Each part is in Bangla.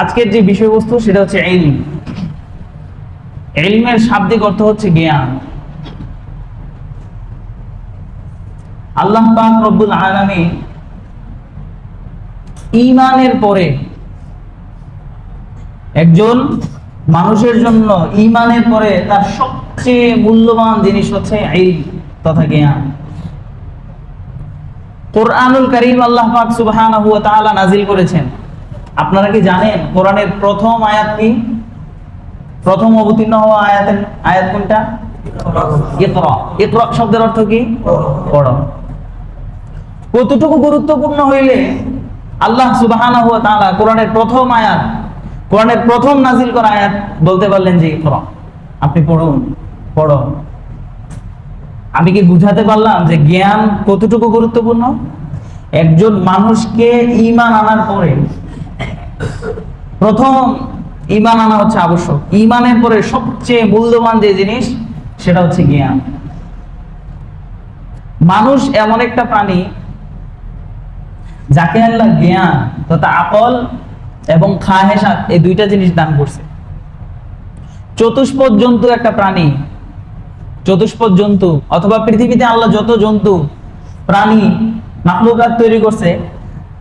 আজকের যে বিষয়বস্তু সেটা হচ্ছে এলম এলমের শাব্দিক অর্থ হচ্ছে জ্ঞান। আল্লাহ রব্বুল আলামিন ঈমানের পরে একজন মানুষের জন্য ঈমানের পরে তার সবচেয়ে মূল্যবান জিনিস হচ্ছে ইলম তথা জ্ঞান। কোরআনুল করিম আল্লাহ তাআলা নাজিল করেছেন। আপনারা কি জানেন কোরআনের প্রথম আয়াত কি? প্রথম অবতীর্ণ হওয়া আয়াতের আয়াত কোনটা? শব্দের অর্থ কি? কতটুকু গুরুত্বপূর্ণ হইলে আল্লাহ সুবহানাহু কোরআনের প্রথম আয়াত, কোরআনের প্রথম নাজিল করা আয়াত বলতে পারলেন যে আপনি পড়ুন, পড়ো। আমি কি বুঝাতে পারলাম যে জ্ঞান কতটুকু গুরুত্বপূর্ণ? একজন মানুষকে ইমান আনার পরে প্রথম ঈমান আনা হচ্ছে আবশ্যক। ঈমানের পরে সবচেয়ে মূল্যবান যে জিনিস, সেটা হচ্ছে জ্ঞান। মানুষ এমন একটা প্রাণী, যাকে আল্লাহ জ্ঞান, তথা আকল এবং খাহেসাত, এই দুইটা জিনিস দান করছে। চতুষ্পদ জন্তু একটা প্রাণী। চতুষ্পদ জন্তু, অথবা পৃথিবীতে আল্লাহ যত জন্তু, প্রাণী মাকলুকাত তৈরি করছে,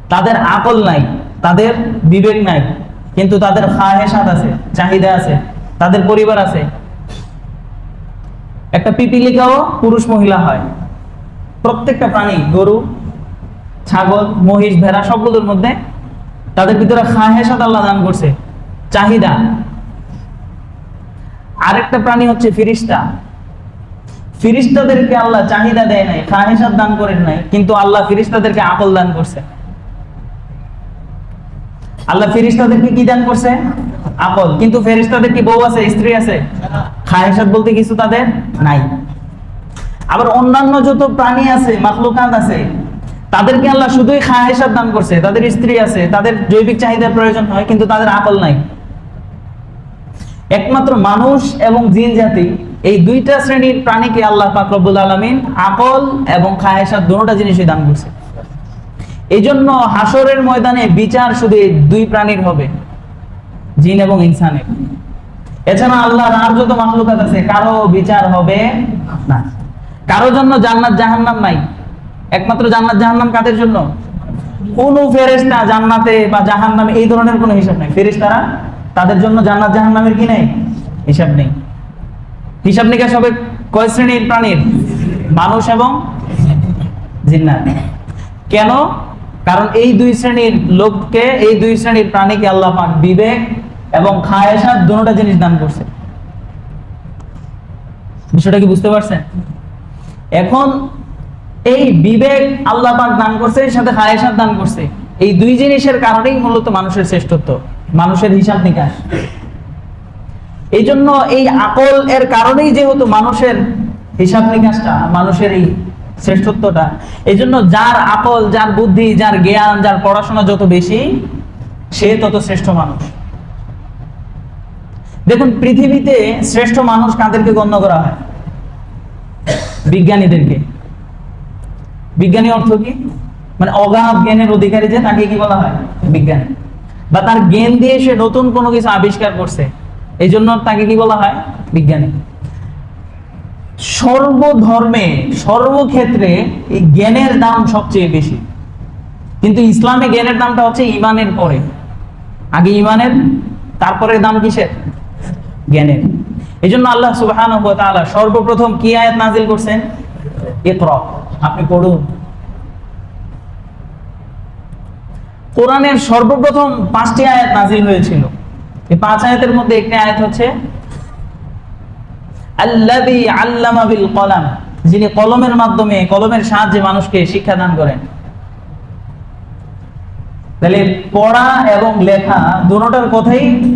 তাদের আকল নাই। তাদের বিবেক নাই, কিন্তু তাদের খাহেসাত আছে, চাহিদা আছে, তাদের পরিবার আছে। একটা পিপিলিকাও পুরুষ মহিলা হয়। প্রত্যেকটা প্রাণী, গরু, ছাগল, মহিষ, ভেড়া সবগুলোর মধ্যে তাদের ভিতরে খাহেসাত আল্লাহ দান করছে, চাহিদা। আরেকটা প্রাণী হচ্ছে ফিরিস্তা। ফিরিস্তাদেরকে আল্লাহ চাহিদা দেয় নাই খাহেসাত দান করেন নাই, কিন্তু আল্লাহ ফিরিস্তাদেরকে আকল দান করছে। আল্লাহ ফিরিস্তাদেরকে কি দান করছে? আকল কিন্তু ফেরিস্তাদের কি বউ আছে, স্ত্রী আছে? খাহেসাত বলতে কিছু তাদের নাই। আবার অন্যান্য যত প্রাণী আছে, মাখলুকাত আছে, তাদেরকে আল্লাহ শুধুই খাহেসাত দান করছে। তাদের স্ত্রী আছে, তাদের জৈবিক চাহিদার প্রয়োজন হয়, কিন্তু তাদের আকল নাই। একমাত্র মানুষ এবং জিন জাতি, এই দুইটা শ্রেণির প্রাণীকে আল্লাহ পাক রব্বুল আলামিন আকল এবং খাহেসাত দুটোটা জিনিসই দান করছে। এই জন্য হাসরের ময়দানে বিচার শুধু দুই প্রাণীর হবে, জিন এবং ইনসানের। এছাড়া আল্লাহর আর যত মাখলুকাত আছে, কারও বিচার হবে না কারও জন্য জান্নাত জাহান্নাম নাই। একমাত্র জান্নাত জাহান্নাম কাদের জন্য? কোন ফেরেশতা জান্নাতে বা জাহান্নামে এই ধরনের কোনো হিসাব নেই। ফেরেশতারা তাদের জন্য জান্নাত জাহান্নামের কি নেই? হিসাব নেই। হিসাব নিকাশ হবে কয় শ্রেণির প্রাণীর? মানুষ এবং জিন্নাত। কেন? কারণ এই দুই শ্রেণির লোককে, এই দুই শ্রেণির প্রাণীকে আল্লাহ পাক বিবেক এবং খায়েসাত দুটোটা জিনিস দান করছে। বিষয়টা কি বুঝতে পারছেন? এখন এই বিবেক আল্লাহ পাক দান করছে, এর সাথে খায়েসাত দান করছে। এই দুই জিনিসের কারণেই মূলত মানুষের শ্রেষ্ঠত্ব, মানুষের হিসাব নিকাশ। এই জন্য এই আকল এর কারণেই যেহেতু মানুষের হিসাব নিকাশটা, মানুষের এই শ্রেষ্ঠত্বটা। এই জন্য যার আকল, যার বুদ্ধি, যার জ্ঞান, যার পড়াশোনা যত বেশি, সে তত শ্রেষ্ঠ মানুষ। দেখুন, পৃথিবীতে শ্রেষ্ঠ মানুষ কাদেরকে গণ্য করা হয়? বিজ্ঞানীদেরকে। বিজ্ঞানী অর্থ কি? মানে অগাধ জ্ঞানের অধিকারী যে, তাকে কি বলা হয়? বিজ্ঞানী। বা তার জ্ঞান দিয়ে সে নতুন কোনো কিছু আবিষ্কার করছে এই জন্য তাকে কি বলা হয়? বিজ্ঞানী। সর্বধর্মে, সর্বক্ষেত্রে এই জ্ঞানের দাম সবচেয়ে বেশি। কিন্তু ইসলামে জ্ঞানের দামটা হচ্ছে ইমানের পরে। আগে ইমানের তারপরে দাম কিসের? জ্ঞানের। এই জন্য আল্লাহ সুবহান সর্বপ্রথম কি আয়াত নাজিল করছেন? ইকরা। আপনি পড়ুন। কোরআনের সর্বপ্রথম পাঁচটি আয়াত নাজিল হয়েছিল। এই পাঁচ আয়াতের মধ্যে একটি আয়াত হচ্ছে আল্লাযী আল্লামা বিল কলাম, যিনি কলমের মাধ্যমে, কলমের সাহায্যে মানুষকে শিক্ষা দান করেন। তাহলে পড়া এবং লেখা কথাই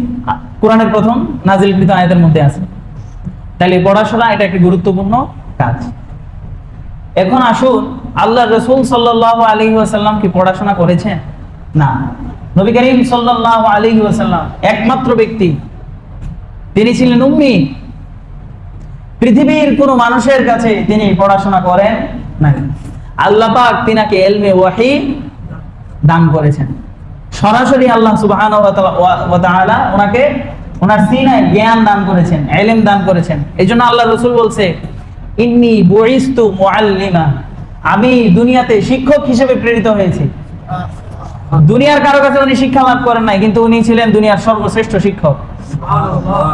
কোরআনের প্রথম নাজিলকৃত আয়াতের মধ্যে আছে। তাহলে পড়াশোনা এটা একটি গুরুত্বপূর্ণ কাজ। এখন আসুন আল্লাহ রসুল সাল্লাহ আলী ওয়াসাল্লাম কি পড়াশোনা করেছেন? না। নবী করিম সাল্লাহ আলী ওয়াসাল্লাম একমাত্র ব্যক্তি। তিনি ছিলেন উম্মি। পৃথিবীর কোনো মানুষের কাছে তিনি পড়াশোনা করেন নাই। আল্লাহ পাক তিনাকে এলমে ওয়াহি দান করেছেন। সরাসরি আল্লাহ ওয়া ওনাকে ওনার সিনায় জ্ঞান দান করেছেন, এলেম দান করেছেন। এই জন্য আল্লাহ রসুল বলছে, ইন্নি বুইস্তু মুআল্লিমা। আমি দুনিয়াতে শিক্ষক হিসেবে প্রেরিত হয়েছি। দুনিয়ার কারও কাছে উনি শিক্ষা লাভ করেন নাই কিন্তু উনি ছিলেন দুনিয়ার সর্বশ্রেষ্ঠ শিক্ষক।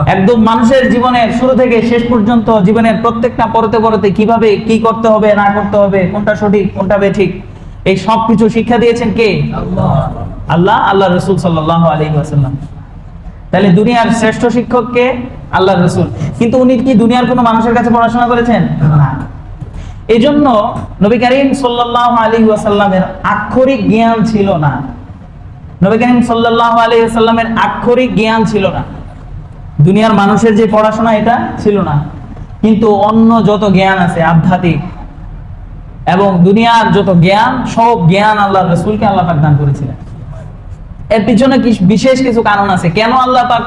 একদম মানুষের জীবনের শুরু থেকে শেষ পর্যন্ত জীবনের প্রত্যেকটা পরতে পরতে কীভাবে কি করতে হবে না করতে হবে কোনটা সঠিক কোনটা বেঠিক এই সব কিছু শিক্ষা দিয়েছেন কে? আল্লাহ। আল্লাহ রসুল সাল্লাহ আলী ওয়াসাল্লাম। তাহলে দুনিয়ার শ্রেষ্ঠ শিক্ষক কে? আল্লাহ রসুল। কিন্তু উনি কি দুনিয়ার কোনো মানুষের কাছে পড়াশোনা করেছেন? না। এই জন্য নবী করিম সাল্লাহ আলী ওয়াসাল্লামের আক্ষরিক জ্ঞান ছিল না। নবী করিম সাল্লাহ আলী ওয়াসাল্লামের আক্ষরিক জ্ঞান ছিল না। দুনিয়ার মানুষের যে পড়াশোনা এটা ছিল না। কিন্তু অন্য যত জ্ঞান আছে আধ্যাত্মিক এবং দুনিয়ার যত জ্ঞান, সব জ্ঞান আল্লাহ রসুলকে আল্লাহ পাক দান করেছিলেন। এর পিছনে কি বিশেষ কিছু কারণ আছে? কেন আল্লাহ পাক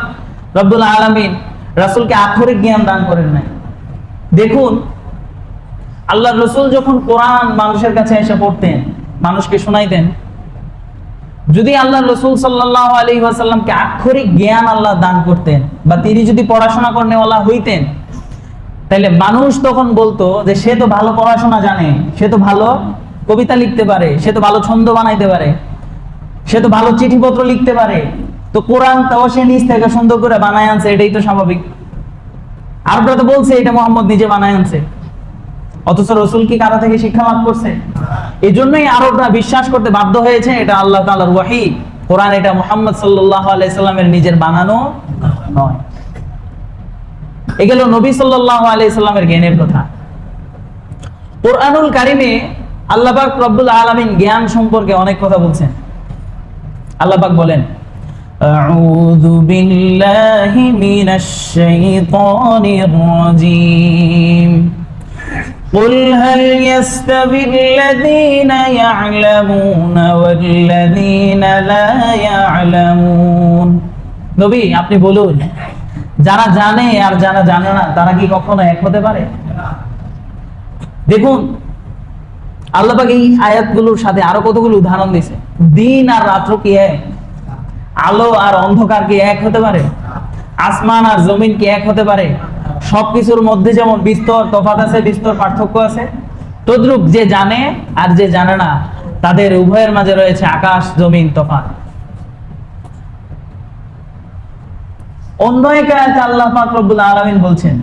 রব্বুল আলমিন রাসূলকে আক্ষরিক জ্ঞান দান করেন নাই? দেখুন আল্লাহ রসুল যখন কোরআন মানুষের কাছে এসে পড়তেন, মানুষকে শোনাইতেন, যদি আল্লাহ রসুল সাল্লাহ আলী ওয়াসাল্লামকে আক্ষরিক জ্ঞান আল্লাহ দান করতেন বা তিনি যদি পড়াশোনা করেওয়ালা হইতেন তাহলে মানুষ তখন বলতো যে সে তো ভালো পড়াশোনা জানে, সে তো ভালো কবিতা লিখতে পারে, সে তো ভালো ছন্দ বানাইতে পারে, সে তো ভালো চিঠিপত্র লিখতে পারে। তো কোরআন তাও সে নিজ থেকে সুন্দর করে বানায় আনছে, এটাই তো স্বাভাবিক। আরবরা তো বলছে, এটা মোহাম্মদ নিজে বানায় আনছে। অথচ রসুল কি কারা থেকে শিক্ষা লাভ করছে এই জন্যই আরবরা বিশ্বাস করতে বাধ্য হয়েছে এটা আল্লাহ তালার ওয়াহি কোরআন এটা মোহাম্মদ সাল্লাহ আলাইসাল্লামের নিজের বানানো নয় এ গেল নবী সাল্লাহ আলাইসাল্লামের জ্ঞানের কথা কোরআনুল কারিমে আল্লাহবাক রব্বুল আলমিন জ্ঞান সম্পর্কে অনেক কথা বলছেন আল্লাহবাক বলেন أعوذ بالله من الشيطان الرجيم قل هل يستوي الذين يعلمون والذين لا يعلمون নবী আপনি বলুন যারা জানে আর যারা জানে না তারা কি কখনো এক হতে পারে দেখুন আল্লাপাক এই আয়াতগুলোর সাথে আরো কতগুলো উদাহরণ দিছে দিন আর রাত্র কি এক আলো আর অন্ধকার কি এক হতে পারে আসমান আর জমিন কি এক হতে পারে সবকিছুর মধ্যে যেমন বিস্তর তফাত আছে, বিস্তর পার্থক্য আছে, তদ্রুপ যে জানে আর যে জানে না, তাদের উভয়ের মাঝে রয়েছে আকাশ, জমিন তফাত অন্য এক আয়াতে আল্লাহ পাক রব্বুল আলামিন বলছেন,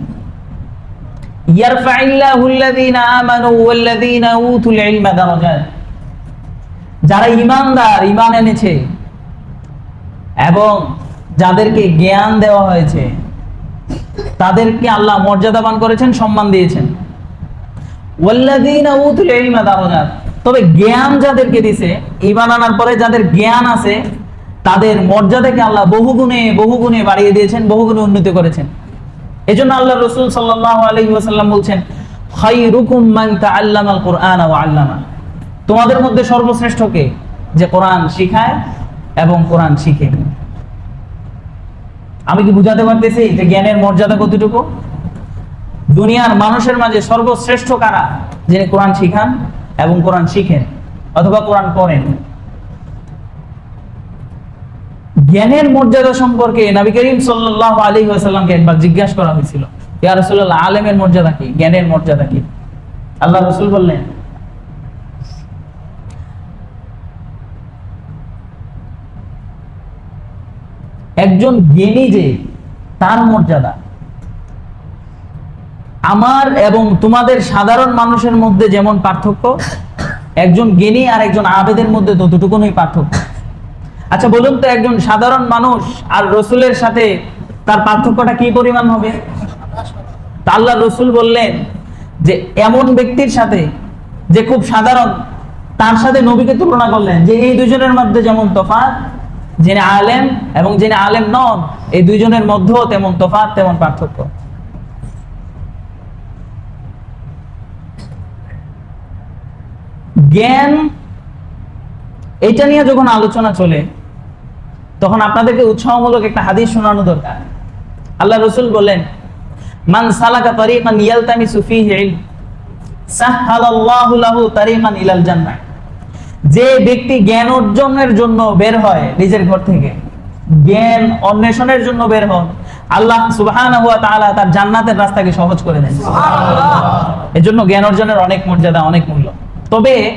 ইয়ারফাইল্লাহু আল্লাযীনা আমানু ওয়াল্লাযীনা যারা ঈমানদার, ঈমান এনেছে এবং যাদেরকে জ্ঞান দেওয়া হয়েছে তাদেরকে আল্লাহ মর্যাদাবান করেছেন, সম্মান দিয়েছেন। তবে জ্ঞান যাদেরকে দিছে, ঈমান আনার পরে যাদের জ্ঞান আছে, তাদের মর্যাদাকে আল্লাহ বহুগুণে বহুগুণে বাড়িয়ে দিয়েছেন, বহুগুণে উন্নতি করেছেন। এজন্য আল্লাহ রসুল ওয়াসাল্লাম বলছেন তোমাদের মধ্যে সর্বশ্রেষ্ঠ কে? যে কোরআন শিখায় এবং কোরআন শিখে। আমি কি বুঝাতে পারতেছি যে জ্ঞানের মর্যাদা কতটুকু? দুনিয়ার মানুষের মাঝে সর্বশ্রেষ্ঠ কারা? যিনি কোরআন শিখান এবং কোরআন শিখেন অথবা কোরআন পড়েন। জ্ঞানের মর্যাদা সম্পর্কে নবী করিম সাল্লাহ আলী ওয়াসাল্লামকে একবার জিজ্ঞাসা করা হয়েছিল, ইয়া রসুল্লাহ আলেমের মর্যাদা কি? জ্ঞানের মর্যাদা কি? আল্লাহ রসুল বললেন একজন জ্ঞানী যে, তার মর্যাদা। আমার এবং তোমাদের সাধারণ মানুষের মধ্যে যেমন পার্থক্য, একজন জ্ঞানী আর একজন আবেদের মধ্যে ততটুকুনই পার্থক্য। আচ্ছা বলুন তো একজন সাধারণ মানুষ আর রসুলের সাথে তার পার্থক্যটা কি পরিমাণ হবে? আল্লাহ রসুল বললেন যে, এমন ব্যক্তির সাথে যে খুব সাধারণ, তার সাথে নবীকে তুলনা করলেন যে, এই দুজনের মধ্যে যেমন তফাৎ যিনি আলেম এবং যিনি আলেম নন, এই দুইজনের মধ্যেও তেমন তফাৎ, তেমন পার্থক্য। জ্ঞান, এটা নিয়ে যখন আলোচনা চলে, তখন আপনাদেরকে উৎসাহমূলক একটা হাদিস শোনানো দরকার। আল্লাহ রসুল বলেন মান সালাকা তারিকান ইয়ালতামিসু ফীহি ইলম, সাহহালাল্লাহু লাহু তারিকান ইলাল জান্নাহ। যে ব্যক্তি জ্ঞান অর্জনের জন্য বের হয় নিজের ঘর থেকে জ্ঞান অন্বেষণের জন্য বের হন আল্লাহ তাআলা তার জান্নাতের রাস্তাকে সহজ করে দেন। এজন্য জ্ঞান অর্জনের অনেক মর্যাদা অনেক মূল্য। তবে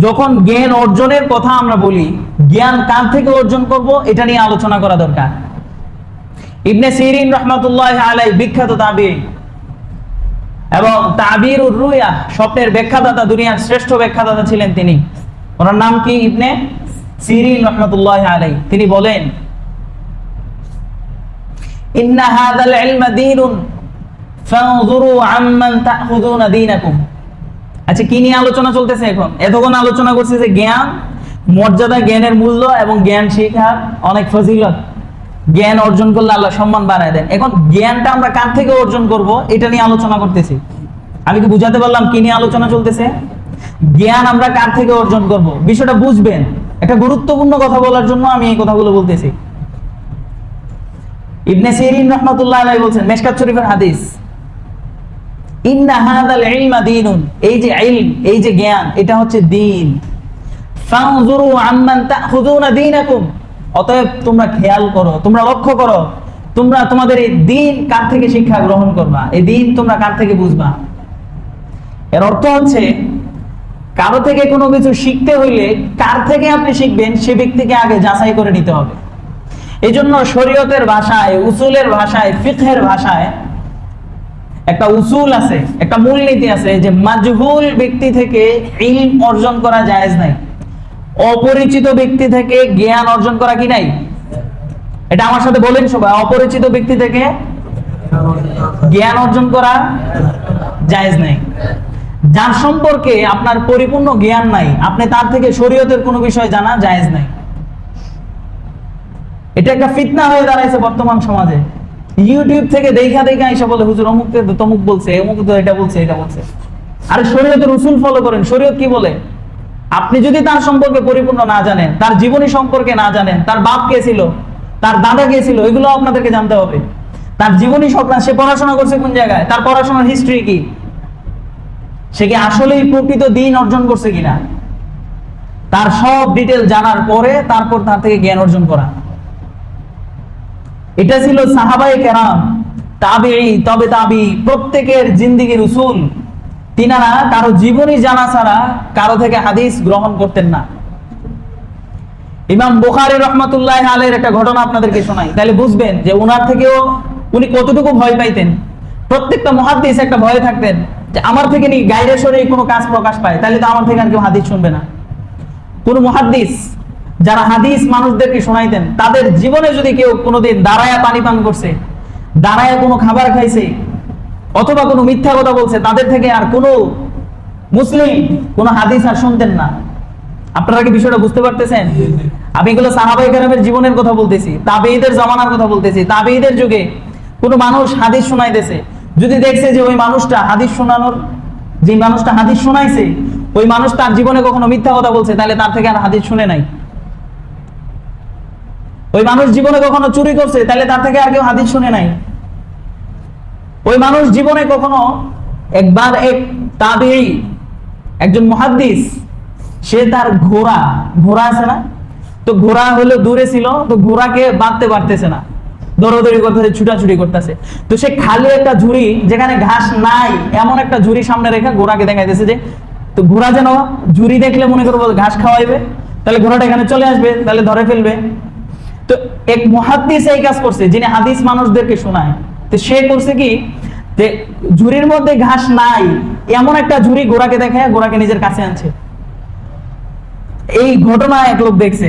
যখন জ্ঞান অর্জনের কথা আমরা বলি জ্ঞান কার থেকে অর্জন করব এটা নিয়ে আলোচনা করা দরকার। ইবনে সিরিন রহমাতুল্লাহ আলাই বিখ্যাত তাবি এবং তাবির রুয়া স্বপ্নের ব্যাখ্যাদাতা, দুনিয়ার শ্রেষ্ঠ ব্যাখ্যাদাতা ছিলেন তিনি। ওনার নাম কি ইবনে? সিরিন রহমাতুল্লাহ আলাই তিনি বলেন, ইন্না ইলমা দীনুন, ফানজুরু আম্মান তাখুযুনা দীনাকুম। আচ্ছা কি নিয়ে আলোচনা চলতেছে এখন? এতক্ষণ আলোচনা করছে যে জ্ঞান, মর্যাদা, জ্ঞানের মূল্য এবং জ্ঞান শেখার অনেক ফজিলত। জ্ঞান অর্জন করলে আল্লাহ সম্মান বাড়ায় দেন। এখন জ্ঞানটা আমরা কার থেকে অর্জন করব? এটা নিয়ে আলোচনা করতেছি। আমি কি বুঝাতে পারলাম কি নিয়ে আলোচনা চলতেছে? জ্ঞান আমরা কার থেকে অর্জন করব? বিষয়টা বুঝবেন। একটা গুরুত্বপূর্ণ কথা বলার জন্য আমি এই কথাগুলো বলতেছি। ইবনে সিরিন রহমাতুল্লাহ আলাইহি বলছেন, মেশকাত শরীফের হাদিস, ইন্না হাদাল ইলমা দীনুন। এই যে ইলম, এই যে জ্ঞান, এটা হচ্ছে দ্বীন ফানজুরু আম্মান তাখুযুনা দীনাকুম। অতএব তোমরা খেয়াল করো, তোমরা লক্ষ্য করো, তোমরা তোমাদের এই দিন কার থেকে শিক্ষা গ্রহণ করবা? এই দিন তোমরা কার থেকে বুঝবা? এর অর্থ হচ্ছে, কারও থেকে কোনো কিছু শিখতে হইলে কার থেকে আপনি শিখবেন, সে ব্যক্তিকে আগে যাচাই করে নিতে হবে। এই জন্য শরীয়তের ভাষায়, উসুলের ভাষায়, ফিকহের ভাষায় একটা উসুল আছে, একটা মূলনীতি আছে যে, মাজহুল ব্যক্তি থেকে ইলম অর্জন করা জায়েজ নাই। অপরিচিত ব্যক্তি থেকে জ্ঞান অর্জন করা কি নাই? এটা আমার সাথে বলেন সবাই, অপরিচিত ব্যক্তি থেকে জ্ঞান অর্জন করা জায়েজ নাই। যার সম্পর্কে আপনার পরিপূর্ণ জ্ঞান নাই, আপনি তার থেকে শরীয়তের কোনো বিষয় জানা জায়েজ নাই। এটা একটা ফিতনা হয়ে দাঁড়াইছে বর্তমান সমাজে। ইউটিউব থেকে দেখা দেখা এসে বলে, হুজুর, অমুক তো, তমুক বলছে, অমুক তো এটা বলছে এটা বলছে। আরে শরীয়তের উসুল ফলো করেন। শরীয়ত কি বলে? আপনি যদি তার সম্পর্কে পরিপূর্ণ না জানেন, তার জীবনী সম্পর্কে না জানেন, তার বাপ কে ছিল, তার দাদা কে ছিল, এগুলো আপনাদেরকে জানতে হবে। তার জীবনী সংক্রান্ত সে পড়াশোনা করছে কোন জায়গায়? তার পড়াশোনার হিস্ট্রি কি? সে কি আসলেই প্রকৃত দিন অর্জন করছে কিনা? তার সব ডিটেল জানার পরে তারপর তার থেকে জ্ঞান অর্জন করা। এটা ছিল সাহাবাই কেরাম তাবি তবে তাবি প্রত্যেকের জিন্দিগির উসুল। তিনারা কারও জীবনী জানা ছাড়া কারও থেকে হাদিস গ্রহণ করতেন না। ইমাম বুখারী রহমাতুল্লাহ আলের একটা ঘটনা আপনাদেরকে শোনাই। তাহলে বুঝবেন যে ওনার থেকেও উনি কতটুকু ভয় পাইতেন। প্রত্যেকটা মহাদিস একটা ভয় থাকতেন যে আমার থেকে নি গাইরে সরে কোনো কাজ প্রকাশ পায়, তাহলে তো আমার থেকে আর কেউ হাদিস শুনবে না। কোন মহাদিস যারা হাদিস মানুষদেরকে শোনাইতেন, তাদের জীবনে যদি কেউ কোনোদিন দাঁড়ায়া পানি পান করছে, দাঁড়ায়া কোনো খাবার খাইছে অথবা কোনো মিথ্যা কথা বলছে তাদের থেকে আর কোনো মুসলিম কোনো হাদিস আর শুনতেন না। আপনারা কি বিষয়টা বুঝতে পারতেছেন? আমি এগুলো সাহাবাই কারামের জীবনের কথা বলতেছি তাবেঈদের জামানার কথা বলতেছি। তাবেঈদের যুগে কোনো মানুষ হাদিস শোনাইতেছে। যদি দেখছে যে ওই মানুষটা হাদিস শোনানোর যে মানুষটা হাদিস শোনাইছে ওই মানুষ তার জীবনে কখনো মিথ্যা কথা বলছে তাহলে তার থেকে আর হাদিস শুনে নাই। ওই মানুষ জীবনে কখনো চুরি করছে তাহলে তার থেকে আর কেউ হাদিস শুনে নাই। ওই মানুষ জীবনে কখনো একবার এক তাবেই একজন মহাদ্দিস, সে তার ঘোড়া ঘোড়া আছে না? তো ঘোড়া হলো দূরে ছিল, তো ঘোড়াকে বাঁধতে পারতেছে না। দৌড়াদৌড়ি করতেছে ছুটাছুটি করতেছে। তো সে খালি একটা ঝুড়ি, যেখানে ঘাস নাই, এমন একটা ঝুড়ি সামনে রেখে ঘোড়াকে দেখাইতেছে যে, তো ঘোড়া যেন ঝুড়ি দেখলে মনে করব ঘাস খাওয়াইবে, তাহলে ঘোড়াটা এখানে চলে আসবে, তাহলে ধরে ফেলবে। তো এক মহাদ্দিস এই কাজ করছে, যিনি হাদিস মানুষদেরকে শোনায়। তো সে করছে কি, যে ঝুড়ির মধ্যে ঘাস নাই, এমন একটা ঝুড়ি ঘোড়াকে দেখায় ঘোড়াকে নিজের কাছে আনছে। এই ঘটনা এক লোক দেখছে।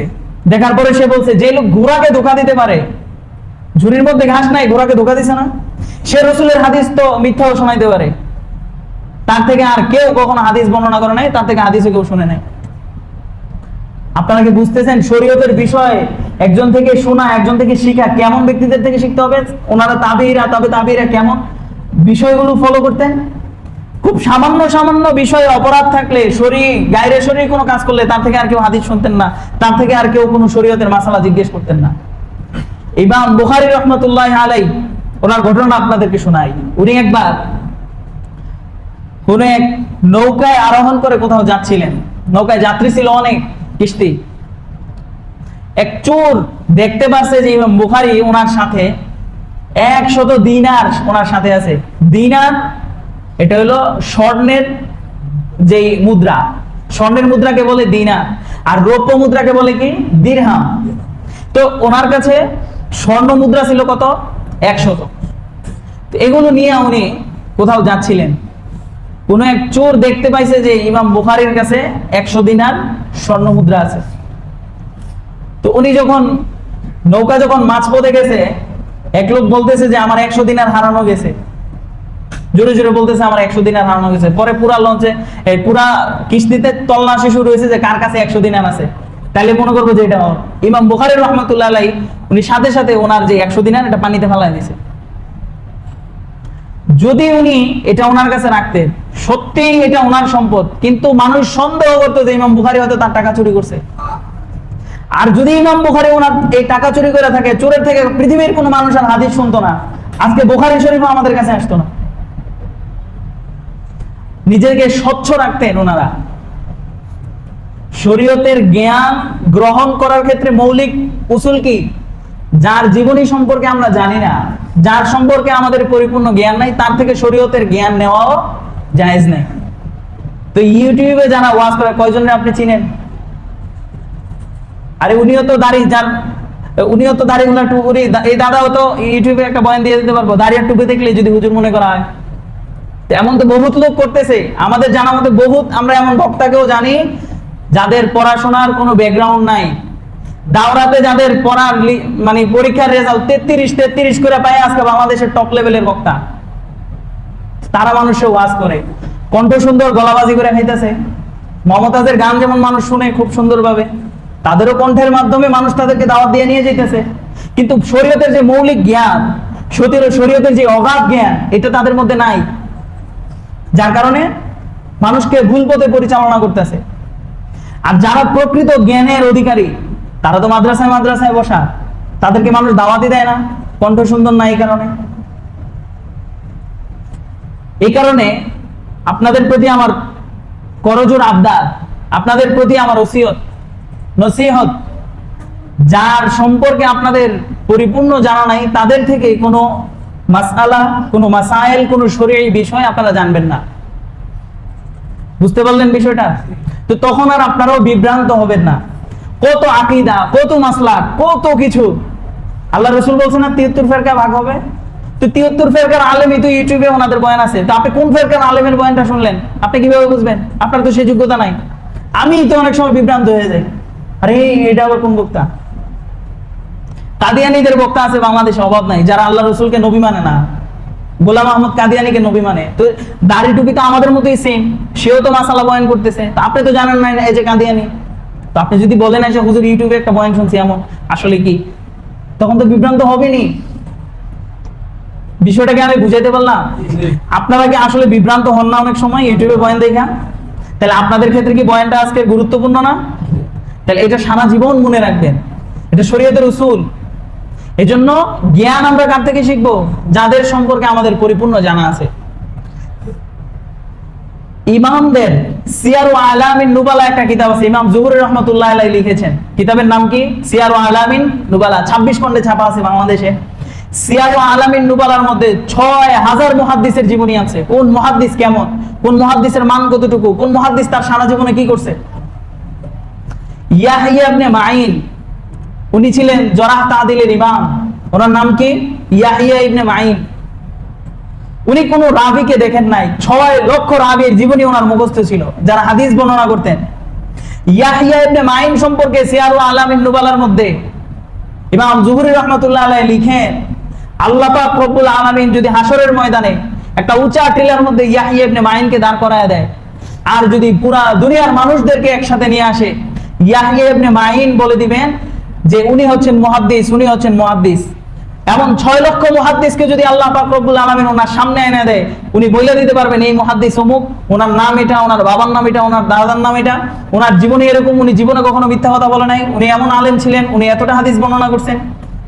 দেখার পরে সে বলছে, যে লোক ঘোড়াকে ধোকা দিতে পারে, ঝুড়ির মধ্যে ঘাস নাই ঘোড়াকে ধোকা দিছে না। সে রসুলের হাদিস তো মিথ্যাও শোনাইতে পারে। তার থেকে আর কেউ কখনো হাদিস বর্ণনা করে নাই, তার থেকে হাদিসও কেউ শুনে নাই। আপনারা কি বুঝতেছেন? শরীয়তের বিষয় একজন থেকে শোনা, একজন থেকে শিখা, কেমন ব্যক্তিদের থেকে শিখতে হবে? ওনারা তাবিরা, তবে তাবিরা কেমন? বিষয়গুলো ফলো করতেন খুব সামান্য সামান্য বিষয়ে অপরাধ থাকলে, শরীর, গায়ের শরীর কোনো কাজ করলে তার থেকে আর কেউ হাদিস শুনতেন না। তার থেকে আর কেউ কোনো শরীয়তের মাসালা জিজ্ঞেস করতেন না। ইমাম বুখারী রহমতুল্লাহ আলাই ওনার ঘটনা আপনাদেরকে শোনাই। উনি একবার কোন এক নৌকায় আরোহণ করে কোথাও যাচ্ছিলেন। নৌকায় যাত্রী ছিল অনেক, কিস্তি। এক চোর দেখতে পাচ্ছে যে ইমাম বুখারি ওনার সাথে, একশত দিনার ওনার সাথে আছে। দিনার, এটা হলো স্বর্ণের যেই মুদ্রা। স্বর্ণের মুদ্রাকে বলে দিনার, আর রৌপ্য মুদ্রাকে বলে কি? দিরহাম। তো ওনার কাছে স্বর্ণ মুদ্রা ছিল কত? একশত। এগুলো নিয়ে উনি কোথাও যাচ্ছিলেন। কোন এক চোর দেখতে পাইছে যে ইমাম বুখারির কাছে একশো দিনার স্বর্ণ মুদ্রা আছে। তো উনি যখন নৌকা যখন মাঝপথে গেছে, এক লোক বলতেছে যে আমার একশো দিনার হারানো গেছে। জোরে জোরে বলতেছে আমার একশো দিনার হারানো গেছে। পরে পুরা লঞ্চে, এই পুরা কিস্তিতে তল্লাশি শুরু হয়েছে যে কার কাছে একশো দিনার আছে। তাইলে মনে করব যে এটা ইমাম বুখারি রহমতুল্লাহ আলাই উনি সাথে সাথে ওনার যে একশো দিনার, এটা পানিতে ফেলাই দিয়েছে। যদি উনি এটা ওনার কাছে রাখতেন, সত্যিই এটা ওনার সম্পদ। কিন্তু মানুষ সন্দেহ করতো যে ইমাম বুখারি হয়তো তার টাকা চুরি করছে। আর যদি ইমাম বুখারি ওনার এই টাকা চুরি করে থাকে, চোরের থেকে পৃথিবীর কোনো মানুষ আর হাদিস শুনতো না, আজকে বুখারি শরীফও আমাদের কাছে আসতো না। নিজেকে স্বচ্ছ রাখতেন ওনারা। শরীয়তের জ্ঞান গ্রহণ করার ক্ষেত্রে মৌলিক উসুল কি? যার জীবনী সম্পর্কে আমরা জানি না, যার সম্পর্কে আমাদের পরিপূর্ণ জ্ঞান নাই, তার থেকে শরীয়তের জ্ঞান নেওয়াও জায়েজ নেই। তো ইউটিউবে যারা ওয়াজ করে, কয়জনের আপনি চিনেন? আরে উনিও তো দাড়ি যার, উনিও তো দাড়ি গুলা টুকুরি এই দাদাও তো ইউটিউবে একটা বয়ান দিয়ে দিতে পারব, দাড়ি আর টুপি দেখলে যদি হুজুর মনে করা হয় এমন তো বহুত লোক করতেছে। আমাদের জানা মতে বহুত, আমরা এমন বক্তাকেও জানি যাদের পড়াশোনার কোনো ব্যাকগ্রাউন্ড নাই। দাওরাতে যাদের পড়ার মানে পরীক্ষার রেজাল্ট তেত্রিশ তেত্রিশ করে পায় আজকে বাংলাদেশের টপ লেভেলের বক্তা। তারা মানুষে ওয়াজ করে। কণ্ঠ সুন্দর গলাবাজি করে খাইতেছে। মমতাজের গান যেমন মানুষ শুনে খুব সুন্দরভাবে। তাদেরও কণ্ঠের মাধ্যমে মানুষ তাদেরকে দাওয়াত দিয়ে নিয়ে যেতেছে কিন্তু শরীয়তের যে মৌলিক জ্ঞান, সতীর শরীয়তের যে অগাধ জ্ঞান, এটা তাদের মধ্যে নাই। যার কারণে মানুষকে ভুল পথে পরিচালনা করতেছে। আর যারা প্রকৃত জ্ঞানের অধিকারী, তারা তো মাদ্রাসায় মাদ্রাসায় বসা, তাদেরকে মানুষ দাওয়াতি দেয় না, কণ্ঠ সুন্দর না এই কারণে। এই কারণে আপনাদের প্রতি আমার করজোর আবদার, আপনাদের প্রতি আমার ওসিয়ত নসিহত, যার সম্পর্কে আপনাদের পরিপূর্ণ জানা নাই, তাদের থেকে কোনো মাসালা কোনো মাসাইল কোনো শরীর বিষয় আপনারা জানবেন না। বুঝতে পারলেন বিষয়টা? তো তখন আর আপনারাও বিভ্রান্ত হবেন না। কত আকিদা, কত মাসলা, কত কিছু। আল্লাহ রসুল বলছেন না তিয়াত্তর ফেরকা ভাগ হবে? তো তিয়াত্তর ফেরকার আলেমই তো ইউটিউবে ওনাদের বয়ান আছে। তো আপনি কোন ফেরকার আলেমের বয়ানটা শুনলেন? আপনি কীভাবে বুঝবেন? আপনার তো সেই যোগ্যতা নাই। আমি তো অনেক সময় বিভ্রান্ত হয়ে যাই। আরে, এটা আবার কোন বক্তা? কাদিয়ানিদের বক্তা আছে, বাংলাদেশে অভাব নাই। যারা আল্লাহ রসুলকে নবী মানে না। গোলাম আহমদ কাদিয়ানিকে নবী মানে। তো দাড়ি টুপি তো আমাদের মতোই সেম সেও তো মাসালা করতেছে। তো আপনি তো জানেন না এই যে কাদিয়ানি। তো আপনি যদি বলেন এসে, হুজুর ইউটিউবে একটা বয়ান শুনছি এমন। আসলে কি? তখন তো বিভ্রান্ত হবেনি বিষয়টাকে আমি বুঝাইতে পারলাম? আপনারা কি আসলে বিভ্রান্ত হন না অনেক সময়? ইউটিউবে বয়ান দেখা? তাহলে আপনাদের ক্ষেত্রে কি বয়ানটা আজকে গুরুত্বপূর্ণ না? তাহলে এটা সারা জীবন মনে রাখবেন। এটা শরীয়তের উসুল। এজন্য জ্ঞান আমরা কার থেকে শিখব? যাদের সম্পর্কে আমাদের পরিপূর্ণ জানা আছে। ইমামদের সিয়ার আলামিন নুবালা একটা কিতাব আছে। ইমাম জুহুর রহমতুল্লাহ আলাই লিখেছেন। কিতাবের নাম কি? সিয়ার আলামিন নুবালা। ছাব্বিশ খন্ডে ছাপা আছে বাংলাদেশে। সিয়ার আলামিন নুবালার মধ্যে ছয় হাজার মহাদ্দিসের জীবনী আছে। কোন মহাদ্দিস কেমন? কোন মহাদ্দিসের মান কতটুকু? কোন মহাদ্দিস তার সারা জীবনে কি করছে? ইয়াহিয়া মাইন উনি ছিলেন জরাহ তাদিলের ইমাম। ওনার নাম কি? ইয়াহিয়া ইবনে মাইন উনি রাবিকে দেখেন নাই। ছয় লক্ষ রাবির জীবনী ওনার মুখস্থ ছিল, যারা হাদিস বর্ণনা করতেন। ইয়াহিয়া ইবনে মাইন সম্পর্কে সিয়ারু আলামিন নুবালার মধ্যে ইমাম জুহুরি রহমতুল্লাহ আলাই লিখেন, আল্লাহ পাক রব্বুল আলামিন যদি হাসরের ময়দানে একটা উঁচা টিলার মধ্যে ইয়াহিয়া ইবনে মাইনকে দাঁড় করায় দেয়, আর যদি পুরা দুনিয়ার মানুষদেরকে একসাথে নিয়ে আসে ইয়াহিয়া ইবনে মাইন বলে দিবেন যে উনি হচ্ছেন মুহাদ্দিস, উনি হচ্ছেন মুহাদ্দিস। এমন ছয় লক্ষ মুহাদ্দিসকে যদি আল্লাহ পাক রব্বুল আলামিন ওনার সামনে এনে দেয়, উনি বলে দিতে পারবেন, এই মুহাদ্দিস অমুক, ওনার নাম এটা, ওনার বাবার নাম এটা, ওনার দাদার নাম এটা, ওনার জীবনে এরকম, উনি জীবনে কখনো মিথ্যা কথা বলে নাই, উনি এমন আলেম ছিলেন, উনি এতটা হাদিস বর্ণনা করছেন।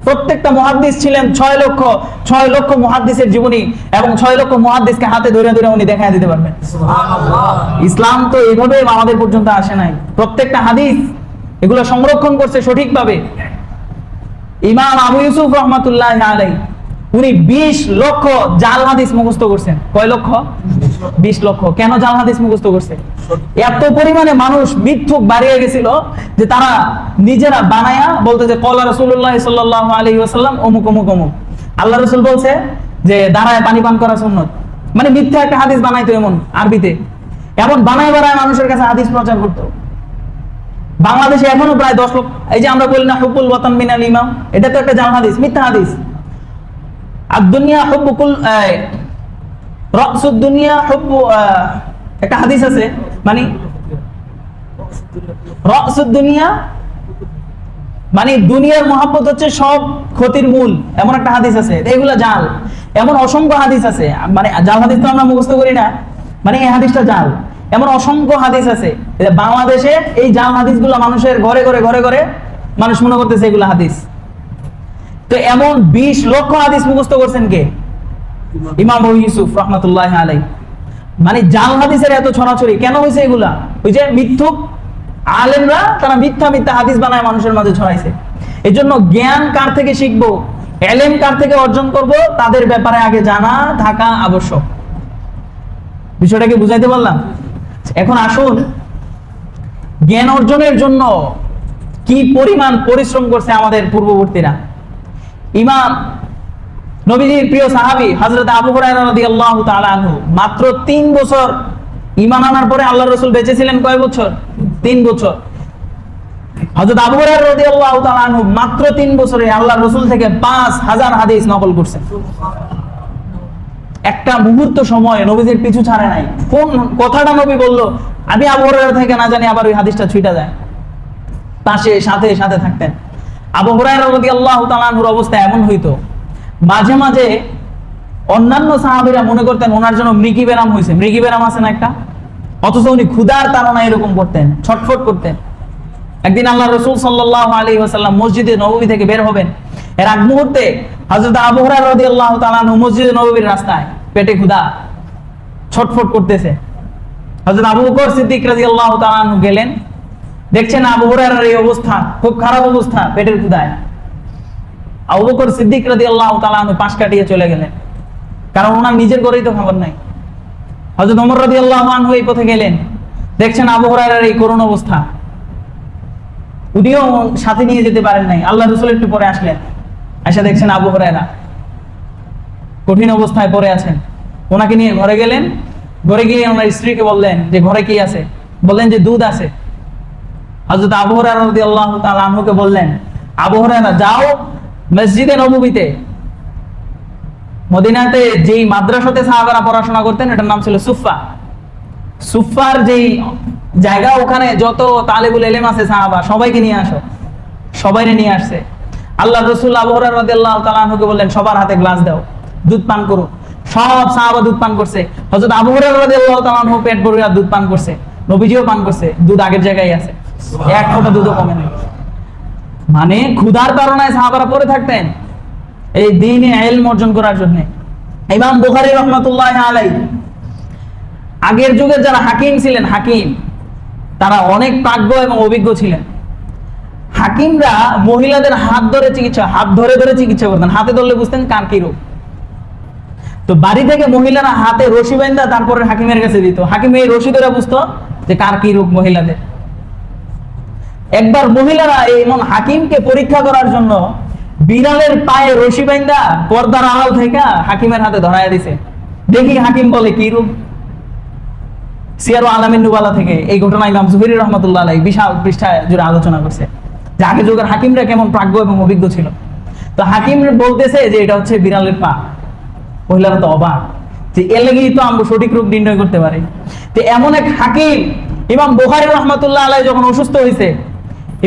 প্রত্যেকটা মহাদ্দিস ছিলেন ছয় লক্ষ ছয় লক্ষ মহাদ্দিসের জীবনী এবং ছয় লক্ষ মহাদ্দিসকে হাতে ধরে ধরে উনি দেখায় দিতে পারবেন। ইসলাম তো এইভাবে আমাদের পর্যন্ত আসে নাই। প্রত্যেকটা হাদিস এগুলো সংরক্ষণ করছে সঠিকভাবে। ইমাম আবু ইউসুফ রহমাতুল্লাহ আলাই উনি বিশ লক্ষ জাল হাদিস মুখস্থ করছেন। কয় লক্ষ? বিশ লক্ষ। কেন জাল হাদিস মুখস্থ করছে? এত পরিমাণে মানুষ মিথ্যুক বাড়িয়ে গেছিল যে তারা নিজেরা বানায়া বলতে যে কলা রসুল্লাহ সাল্লাহ আলী ওসাল্লাম অমুক অমুক অমুক। আল্লাহ রসুল বলছে যে, দাঁড়ায়, পানি পান করা সুন্নত। মানে মিথ্যা একটা হাদিস বানাইতো এমন আরবিতে। এমন বানায় বানায় মানুষের কাছে হাদিস প্রচার করতো। বাংলাদেশে এখনও প্রায় দশ লক্ষ এই যে আমরা বলি না হুকুল ওয়াতান মিনাল ইমাম, এটা তো একটা জাল হাদিস, মিথ্যা হাদিস। আর দুনিয়া হুব্বুকুল রসুদ দুনিয়া হুব্বু একটা হাদিস আছে মানে মানে দুনিয়ার মহাব্বত হচ্ছে সব ক্ষতির মূল, এমন একটা হাদিস আছে, এগুলা জাল, এমন অসংখ্য হাদিস আছে মানে জাল হাদিস তো আমরা মুখস্থ করি না মানে এই হাদিসটা জাল, এমন অসংখ্য হাদিস আছে বাংলাদেশে এই জাল হাদিসগুলো মানুষের ঘরে ঘরে ঘরে ঘরে মানুষ মনে করতেছে এগুলো হাদিস। তো এমন বিশ লক্ষ হাদিস মুখস্থ করছেন কে? ইমাম ইউসুফ রহমতুল্লাহ আলাই মানে জাল হাদিসের এত ছড়াছড়ি, কেন হয়েছে এগুলা? ওই যে মিথ্যুক আলেমরা তারা মিথ্যা মিথ্যা হাদিস বানায় মানুষের মাঝে ছড়াইছে। এই জন্য জ্ঞান কার থেকে শিখব? এলেম কার থেকে অর্জন করব? তাদের ব্যাপারে আগে জানা থাকা আবশ্যক। বিষয়টাকে বুঝাইতে পারলাম? এখন আসুন, জ্ঞান অর্জনের জন্য কি পরিমাণ পরিশ্রম করছে আমাদের পূর্ববর্তীরা? ইমাম নবীজির প্রিয় সাহাবী হযরত আবু রাদিয়াল্লাহু তাআলা আনহু মাত্র 3 বছর ঈমান আনার পরে আল্লাহ রাসূল বেঁচে ছিলেন কয় বছর? 3 বছর। হযরত আবু রাদিয়াল্লাহু তাআলা আনহু মাত্র 3 বছরে থেকে 5000 হাদিস নকল করছেন। একটা মুহূর্ত সময় নবীজির পিছু ছাড়ে নাই। কোন কথাটা নবী বলল? আমি আবু হুরায়রা থেকে না জানি আবার ওই হাদিসটা ছুইটা যায়। পাশে, সাথে সাথে থাকতেন। আবু হুরায়রা রাদিয়াল্লাহু তাআলা আনহুর অবস্থা এমন হইতো মাঝে মাঝে অন্যান্য সাহাবীরা মনে করতেন ওনার জন্য মৃগী ব্যারাম হয়েছে মৃগী ব্যারাম আছে না একটা? অথচ উনি ক্ষুধার তাড়না এরকম করতেন, ছটফট করতেন। একদিন আল্লাহ রসুল সাল্লাহ আলী ওয়াসাল্লাম মসজিদে নবী থেকে বের হবেন। এর আগ মুহূর্তে হজরত আবু হুরায়রা রাদিয়াল্লাহু তাআলা মসজিদে নববীর রাস্তায় পেটে ক্ষুদা ছটফট করতেছে। হজরত আবু বকর সিদ্দিক রাদিয়াল্লাহু তাআলা আনহু গেলেন। দেখছেন আবু হুরায়রার এই অবস্থা, খুব খারাপ অবস্থা পেটের ক্ষুধায়। আবু বকর সিদ্দিক রাদিয়াল্লাহু তাআলা আনহু পাশ কাটিয়ে চলে গেলেন। কারণ ওনার নিজের ঘরেই তো খাবার নাই। হযরত ওমর রাদিয়াল্লাহু আনহু এই পথে গেলেন। দেখছেন আবু হুরায়রার এই করুণ অবস্থা। উনিও সাথে নিয়ে যেতে পারেন নাই। আল্লাহ রসুল একটু পরে আসলেন। এসে দেখছেন আবু হুরায়রা কঠিন অবস্থায় পড়ে আছেন। ওনাকে নিয়ে ঘরে গেলেন। ঘরে গিয়ে ওনার স্ত্রীকে বললেন যে, ঘরে কি আছে? বললেন যে, দুধ আছে। হযরত আবু রাদিয়াল্লাহু তাআলা আনহুকে বললেন, আবু হুরায়রা, যাও মসজিদে নববীতে মদিনাতে যেই মাদ্রাসাতে সাহাবারা পড়াশোনা করতেন, এটার নাম ছিল সুফা সুফার যেই জায়গা, ওখানে যত তালেবুল এলেম আছে, সাহাবা, সবাইকে নিয়ে আসো। সবাইকে নিয়ে আসছে। আল্লাহ রসুল আবু হুরায়রা রাদিয়াল্লাহু বললেন, সবার হাতে গ্লাস দাও, দুধ পান করো। সব সাহাবা দুধ পান করছে। হযরত আবু পেট ভরে দুধ পান করছে, নবীজিও পান করছে, দুধ আগের জায়গায় আছে। এক ফোঁটা দুধও কমে নাই। মানে ক্ষুধার তাড়নায় সাহাবারা পড়ে থাকতেন এই দিনে এলম অর্জন করার জন্য। ইমাম বুখারী রহমাতুল্লাহ আলাই আগের যুগের যারা হাকিম ছিলেন, হাকিম, তারা অনেক প্রাজ্ঞ এবং অভিজ্ঞ ছিলেন। হাকিমরা মহিলাদের হাত ধরে চিকিৎসা, হাত ধরে ধরে চিকিৎসা করতেন। হাতে ধরলে বুঝতেন কার কি রোগ। তো বাড়ি থেকে মহিলারা হাতে রশি বেঁধা তারপরে হাকিমের কাছে দিত। হাকিম এই রশি ধরে বুঝতো যে কার কি রোগ মহিলাদের। একবার মহিলারা এমন হাকিমকে পরীক্ষা করার জন্য বিড়ালের পায়ে রশি বাইন্দা পর্দার আড়াল থেকে হাকিমের হাতে ধরায় দিছে। দেখি হাকিম বলে কি রূপ? সিয়ারু আলামিন নুবালা থেকে এই ঘটনা ইমাম জুহির রহমতুল্লাহ আলাই বিশাল পৃষ্ঠায় জুড়ে আলোচনা করছে। যে আগে যুগের হাকিমরা কেমন প্রাজ্ঞ এবং অভিজ্ঞ ছিল। তো হাকিম বলতেছে যে এটা হচ্ছে বিড়ালের পা। মহিলারা তো অবাক। যে এর লেগেই তো আমরা সঠিক রূপ নির্ণয় করতে পারি। তো এমন এক হাকিম ইমাম বুখারি রহমতুল্লাহ আলাই যখন অসুস্থ হয়েছে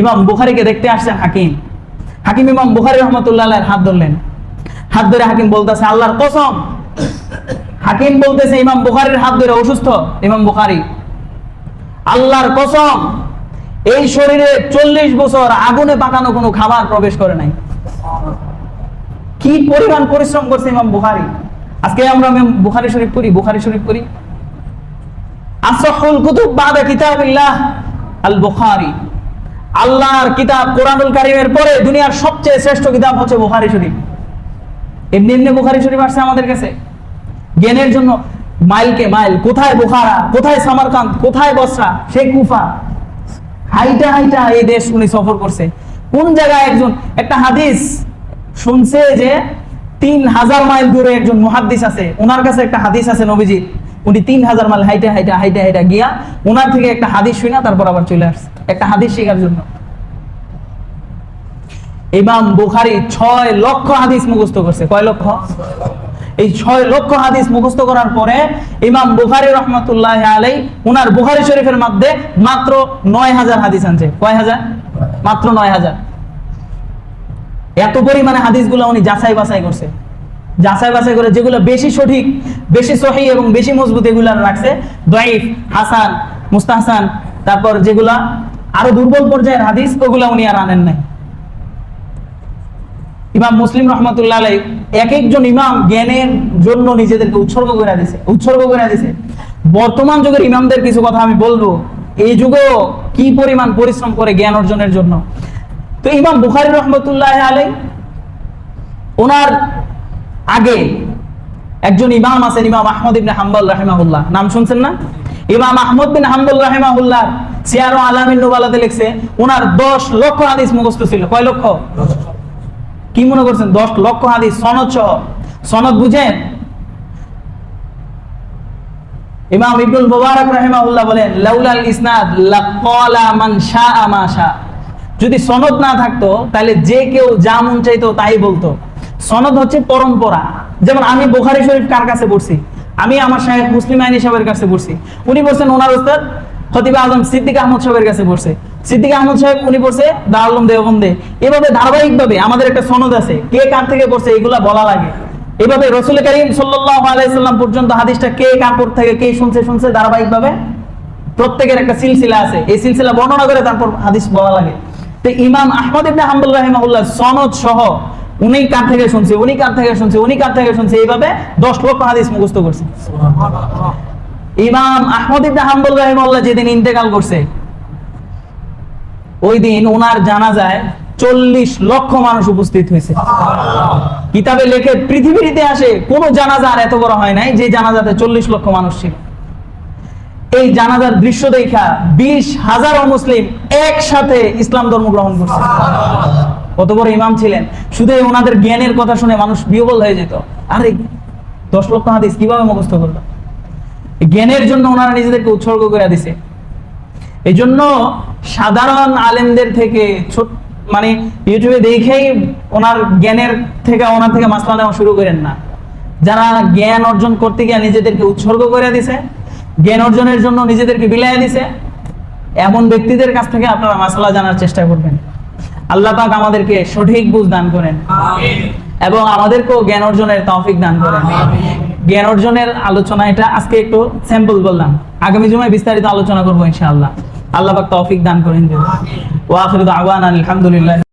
ইমাম বুখারিকে দেখতে আসছেন হাকিম। হাকিম ইমাম বুখারি রহমতুল্লাহ হাত ধরলেন। হাত ধরে হাকিম বলতেছে, আল্লাহর কসম। হাকিম বলতেছে, ইমাম বুখারির হাত ধরে অসুস্থ। ইমাম বুখারি, আল্লাহর কসম, এই শরীরে চল্লিশ বছর আগুনে পাকানো কোনো খাবার প্রবেশ করে নাই। কি পরিমাণ পরিশ্রম করছে ইমাম বুখারি? আজকে আমরা বুখারি শরীফ পড়ি, বুখারি শরীফ পড়ি। আসহুল কুতুব বাদা কিতাবিল্লাহ আল বুখারী আল্লাহর কিতাব কোরআনুল কারীমের পরে দুনিয়ার সবচেয়ে শ্রেষ্ঠ কিতাব হচ্ছে বুখারী শরীফ। এমনি এমনি বুখারী শরীফ আসছে আমাদের কাছে। জ্ঞানের জন্য মাইলকে মাইল, কোথায় বুখারা, কোথায় সামারকান্দ, কোথায় বসরা সেই কুফা। হাইটা হাইটা এই দেশ উনি সফর করছে। কোন জায়গায় একজন, একটা হাদিস শুনছে যে তিন হাজার মাইল দূরে একজন মুহাদ্দিস আছে। ওনার কাছে একটা হাদিস আছে নবীজি উনি তিন হাজার মাইল হাইটা হাইটা হাইটা হাইটা গিয়া ওনার থেকে একটা হাদিস শুনা তারপর আবার চলে আসছে। একটা হাদিস শেখার জন্য। ইমাম বুখারী ছয় লক্ষ হাদিস মুখস্থ করছে। কয় লক্ষ? এই ছয় লক্ষ হাদিস মুখস্থ করার পরে ইমাম বুখারী রহমতুল্লাহ আলাই উনার বুখারী শরীফের মধ্যে মাত্র নয় হাজার হাদিস আনছে। কয় হাজার? মাত্র নয় হাজার। এত পরিমাণে হাদিসগুলো উনি যাচাই বাছাই করছে। যাচাই বাছাই করে যেগুলো বেশি সঠিক, বেশি সহি এবং বেশি মজবুত এগুলো রাখছে। দয়ীফ হাসান, মুস্তাহসান, তারপর যেগুলা আরও দুর্বল পর্যায়ের হাদিস, ওগুলা উনি আর আনেন নাই। ইমাম মুসলিম রহমতুল্লাহ এক একজন ইমাম জ্ঞানের জন্য নিজেদেরকে উৎসর্গ করে দিছে, উৎসর্গ করে দিছে। বর্তমান যুগের ইমামদের কিছু কথা আমি বলব। এই যুগেও কি পরিমাণ পরিশ্রম করে জ্ঞান অর্জনের জন্য? তো ইমাম বুখারি রহমতুল্লাহ আলাই ওনার আগে একজন ইমাম আছেন, ইমাম আহমদ ইবনে হাম্বল রাহিমাহুল্লাহ। নাম শুনছেন না? ইমাম আহমদ বিন হাম্বল রাহিমাহুল্লাহ সিয়ারো আলামিন নুবালাতে লিখছে ওনার দশ লক্ষ হাদিস মুখস্থ ছিল। কয় লক্ষ? কি মনে করছেন? দশ লক্ষ হাদিস, সনদ সহ। সনদ বুঝেন? ইমাম ইবনুল মুবারক রাহিমাহুল্লাহ বলেন, লাউলাল ইসনাদ লাকালা মান শাআ মা যদি সনদ না থাকতো, তাহলে যে কেউ যা মন চাইতো তাই বলতো। সনদ হচ্ছে পরম্পরা। যেমন আমি বুখারী শরীফ কার কাছে পড়ছি? আমি আমার শাহেখ মুসলিম আইনি সাহেবের কাছে পড়ছি। উনি বলছেন, ওনার উস্তাদ খতিব আজম সিদ্দিক আহমদ সাহেবের কাছে পড়ছে। সিদ্দিক আহমদ সাহেব, উনি পড়ছে দারুলুম দেওবন্দে। এভাবে ধারাবাহিকভাবে আমাদের একটা সনদ আছে। কে কার থেকে পড়ছে এগুলা বলা লাগে। এভাবে রসুল করিম সাল্লাম পর্যন্ত হাদিসটা কে কার পর থেকে কে শুনছে শুনছে ধারাবাহিকভাবে? প্রত্যেকের একটা সিলসিলা আছে। এই সিলসিলা বর্ণনা করে তারপর হাদিস বলা লাগে। তো ইমাম আহমদ ইবনে হাম্বল রাহিমাহুল্লাহ সনদ সহ উনি কার থেকে শুনছে, উনি কার থেকে শুনছে, উনি কার থেকে শুনছে, এইভাবে দশ লক্ষ হাদিস মুখস্থ করছে। ইমাম আহমদ ইবনে হাম্বল রাহিমাহুল্লাহ যেদিন ইন্তেকাল করছে ওই দিন ওনার জানাজায় চল্লিশ লক্ষ মানুষ উপস্থিত হয়েছে। কিতাবে লেখে পৃথিবীর ইতিহাসে কোনো জানাজার এত বড় হয় নাই যে জানাজাতে চল্লিশ লক্ষ মানুষ ছিল। এই জানাজার দৃশ্য দেখা বিশ হাজার মুসলিম একসাথে ইসলাম ধর্ম গ্রহণ করছে। কত বড় ইমাম ছিলেন। শুধু ওনাদের জ্ঞানের কথা শুনে মানুষ বিহবল হয়ে যেত। আরে, দশ লক্ষ হাদিস কীভাবে মুখস্থ করল? জ্ঞানের জন্য ওনারা নিজেদেরকে উৎসর্গ করে দিছে। এই জন্য সাধারণ আলেমদের থেকে ছোট মানে ইউটিউবে দেখেই ওনার জ্ঞানের থেকে ওনার থেকে মাসলা নেওয়া শুরু করেন না। যারা জ্ঞান অর্জন করতে গিয়ে নিজেদেরকে উৎসর্গ করে দিছে জ্ঞান অর্জনের জন্য নিজেদেরকে বিলাই দিছে এমন ব্যক্তিদের কাছ থেকে আপনারা মাসলা জানার চেষ্টা করবেন। আল্লাহ পাক আমাদেরকে সঠিক বুঝ দান করেন। এবং আমাদেরকেও জ্ঞান অর্জনের তৌফিক দান করেন। জ্ঞান অর্জনের আলোচনা, এটা আজকে একটু স্যাম্পল বললাম। আগামী জুমায় বিস্তারিত আলোচনা করব ইনশাআল্লাহ। আল্লাহ তৌফিক দান করেন। ওয়া আখিরু দাওয়ানা আলহামদুলিল্লাহ।